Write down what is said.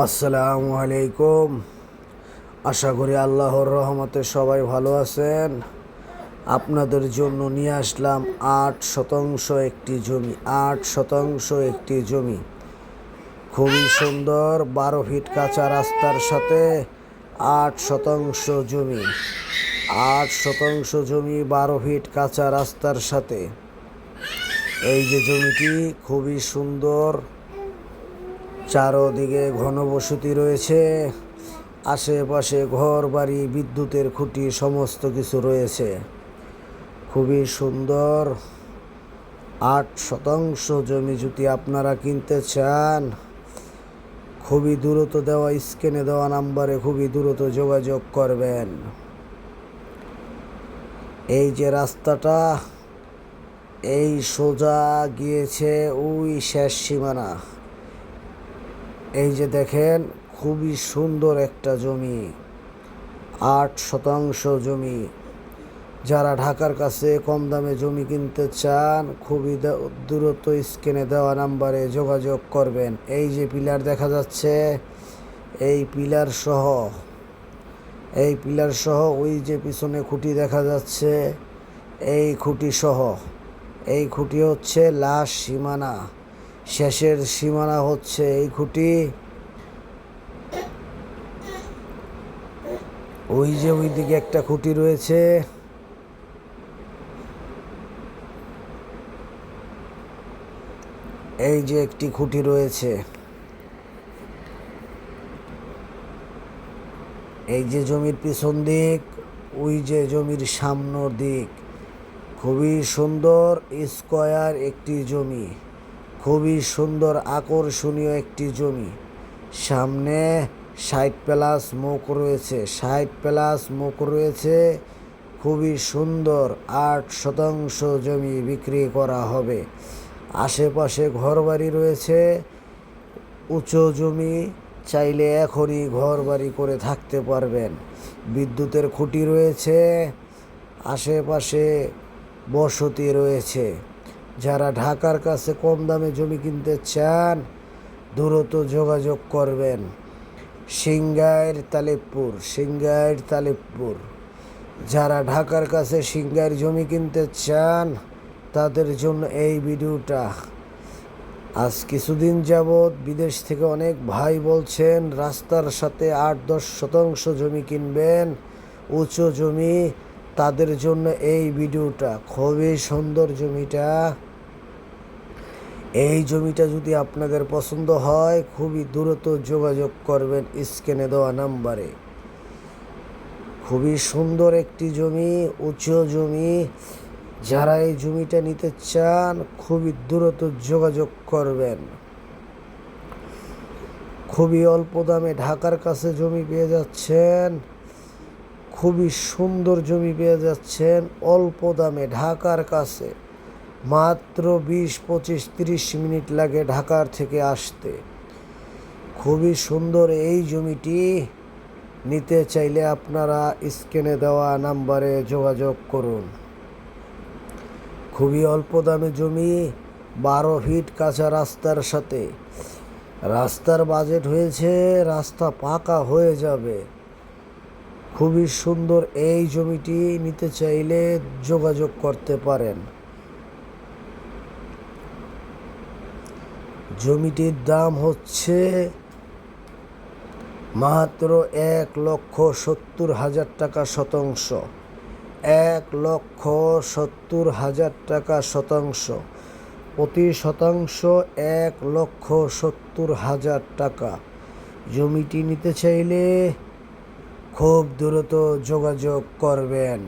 আসসালামু আলাইকুম আশা করি আল্লাহর রহমতে সবাই ভালো আছেন। আপনাদের জন্য নিয়ে আসলাম আট শতাংশ একটি জমি, আট শতাংশ একটি জমি। খুবই সুন্দর, বারো ফিট কাঁচা রাস্তার সাথে আট শতাংশ জমি, আট শতাংশ জমি বারো ফিট কাঁচা রাস্তার সাথে। এই যে জমিটি খুবই সুন্দর চারোদিকে ঘনবসতি রয়েছে। আশেপাশে ঘর, বাড়ি, বিদ্যুতের খুঁটি, সমস্ত কিছু রয়েছে। খুবই সুন্দর। আট শতাংশ জমি যদি আপনারা কিনতে চান, খুবই দ্রুত দেওয়া স্ক্যানে দেওয়া নাম্বারে খুবই দ্রুত যোগাযোগ করবেন। এই যে রাস্তাটা, এই সোজা গিয়েছে, ওই শেষ সীমানা। এই যে দেখেন, খুবই সুন্দর একটা জমি, আট শতাংশ জমি। যারা ঢাকার কাছে কম দামে জমি কিনতে চান, খুবই দ্রুত স্ক্যানে দেওয়া নাম্বারে যোগাযোগ করবেন। এই যে পিলার দেখা যাচ্ছে, এই পিলার সহ, এই পিলার সহ, ওই যে পিছনে খুঁটি দেখা যাচ্ছে, এই খুঁটি সহ। এই খুঁটি হচ্ছে লাশ সীমানা। শেষের সীমানা হচ্ছে এই খুঁটি। ওই যে ওইদিকে একটা খুঁটি রয়েছে। এই যে একটি খুঁটি রয়েছে। এই যে জমির পিছন দিক, ওই যে জমির সামনের দিক। খুবই সুন্দর স্কোয়ার একটি জমি। খুবই সুন্দর আকর্ষণীয় একটি জমি। সামনে ষাট প্লাস মুখ রয়েছে। ষাট প্লাস মুখ রয়েছে। খুবই সুন্দর আট শতাংশ জমি বিক্রি করা হবে। আশেপাশে ঘরবাড়ি রয়েছে। উঁচু জমি, চাইলে এখনই ঘর বাড়ি করে থাকতে পারবেন। বিদ্যুতের খুঁটি রয়েছে। আশেপাশে বসতি রয়েছে। যারা ঢাকার কাছে কম দামে জমি কিনতে চান, দ্রুত যোগাযোগ করবেন। সিঙ্গাইর তালিবপুর সিঙ্গাইর তালিবপুর। যারা ঢাকার কাছে সিংগাইর জমি কিনতে চান, তাদের জন্য এই ভিডিওটা। আজ কিছুদিন যাবৎ বিদেশ থেকে অনেক ভাই বলছেন, রাস্তার সাথে আট দশ শতাংশ জমি কিনবেন, উঁচু জমি তাদের জন্য এই ভিডিওটা খুবই সুন্দর জমিটা। এই জমিটা যদি আপনাদের পছন্দ হয়, খুবই দ্রুত যোগাযোগ করবেন স্ক্যানে দেওয়া নাম্বারে। খুবই সুন্দর একটি জমি, উঁচু জমি। যারা এই জমিটা নিতে চান, খুবই দ্রুত যোগাযোগ করবেন। খুবই অল্প দামে ঢাকার কাছে জমি পেয়ে যাচ্ছেন। খুবই সুন্দর জমি পেয়ে যাচ্ছেন অল্প দামে ঢাকার কাছে। মাত্র বিশ, পঁচিশ, তিরিশ মিনিট লাগে ঢাকার থেকে আসতে। খুবই সুন্দর এই জমিটি। নিতে চাইলে আপনারা স্ক্যানে দেওয়া নাম্বারে যোগাযোগ করুন। খুবই অল্প দামে জমি, বারো ফিট কাঁচা রাস্তার সাথে। রাস্তার বাজেট হয়েছে, রাস্তা পাকা হয়ে যাবে। খুবই সুন্দর এই জমিটি নিতে চাইলে যোগাযোগ করতে পারেন। জমিটির দাম হচ্ছে মাত্র এক লক্ষ সত্তর হাজার টাকা শতাংশ। এক লক্ষ সত্তর হাজার টাকা শতাংশ। প্রতি শতাংশ এক লক্ষ সত্তর হাজার টাকা। জমিটি নিতে চাইলে খুব দ্রুত যোগাযোগ করবেন।